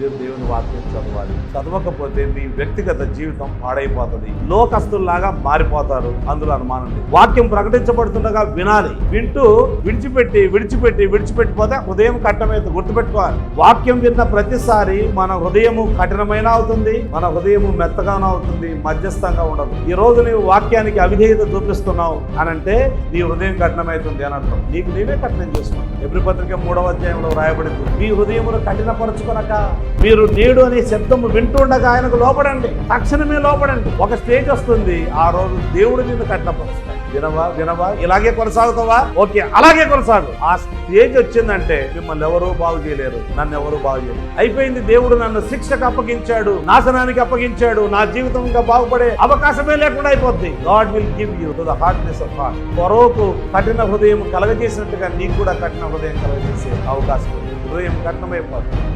మీరు దేవుని వాక్యం చదవాలి. చదవకపోతే మీ వ్యక్తిగత జీవితం పాడైపోతుంది. లోకస్తుల్లాగా మారిపోతారు. అందులో అనుమానం లేదు. వాక్యం ప్రకటించబడుతుండగా వినాలి. వింటూ విడిచిపెట్టి విడిచిపెట్టి విడిచిపెట్టిపోతే హృదయం కట్టమైతే గుర్తుపెట్టుకోవాలి. వాక్యం విన్న ప్రతిసారి మన హృదయము కఠినమైన అవుతుంది. మన హృదయము మెత్తగానే అవుతుంది. మధ్యస్థంగా ఉండదు. ఈ రోజు నీవు వాక్యానికి అవిధేయత చూపిస్తున్నావు అని అంటే నీ హృదయం కఠినమవుతుంది అని అర్థం. నీకు నీవే కఠినం చేసుకున్నావు ఎబ్రి పత్రిక మూడవ అధ్యాయంలో రాయబడింది. మీ హృదయమును కఠినపరచుకొనక మీరు నేడు అనే శబ్దము వింటుండగా ఆయనకు లోపడండి. తక్షణమే లోపడండి. ఒక స్టేజ్ వస్తుంది ఆ రోజు దేవుడు నిన్ను కట్టపరుస్తాడు వినవా వినవా? ఇలాగే కొనసాగుతావా? ఓకే అలాగే కొనసాగు. ఆ స్టేజ్ వచ్చిందంటే మిమ్మల్ని ఎవరూ బాగు చేయలేరు. నన్ను ఎవరు బాగు చేయలేరు. అయిపోయింది దేవుడు నన్ను శిక్షకు అప్పగించాడు నాశనానికి అప్పగించాడు నా జీవితం ఇంకా బాగుపడే అవకాశమే లేకుండా అయిపోద్ది. God will give you to the hardness of heart కొరోకు కఠిన హృదయం కలగజేసినట్టుగా నీకు కూడా కఠిన హృదయం కలగజేసే అవకాశం హృదయం కఠినమైపోతుంది.